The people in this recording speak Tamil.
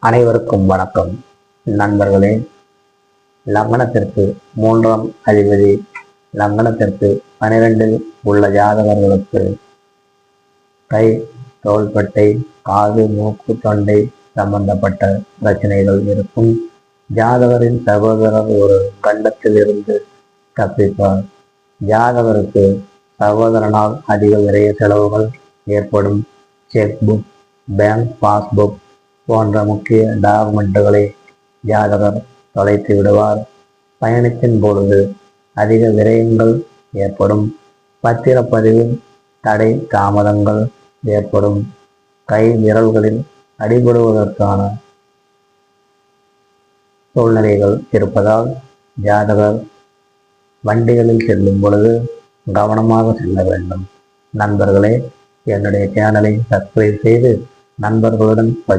அனைவருக்கும் வணக்கம். நண்பர்களே லக்னத்திற்கு மூன்றாம் அதிபதி லக்னத்திற்கு பனிரெண்டில் உள்ள ஜாதகர்களுக்கு கை தோள்பட்டை காது மூக்கு தொண்டை சம்பந்தப்பட்ட பிரச்சனைகள் இருக்கும். ஜாதகரின் சகோதரர் ஒரு கண்டத்தில் இருந்து தப்பிப்பார். ஜாதகருக்கு சகோதரனால் அதிக விரைய செலவுகள் ஏற்படும். செக் புக் பேங்க் பாஸ்புக் போன்ற முக்கிய டாக்குமெண்ட்டுகளை ஜாதகர் தொலைத்து விடுவார். பயணத்தின் பொழுது அதிக விரயங்கள் ஏற்படும். பத்திரப்பதிவு தடை தாமதங்கள் ஏற்படும். கை விரல்களில் அடிபடுவதற்கான சூழ்நிலைகள் இருப்பதால் ஜாதகர் வண்டிகளில் செல்லும் பொழுது கவனமாக செல்ல வேண்டும். நண்பர்களே என்னுடைய சேனலை சப்ஸ்கிரைப் செய்து நண்பர்களுடன் பகிர்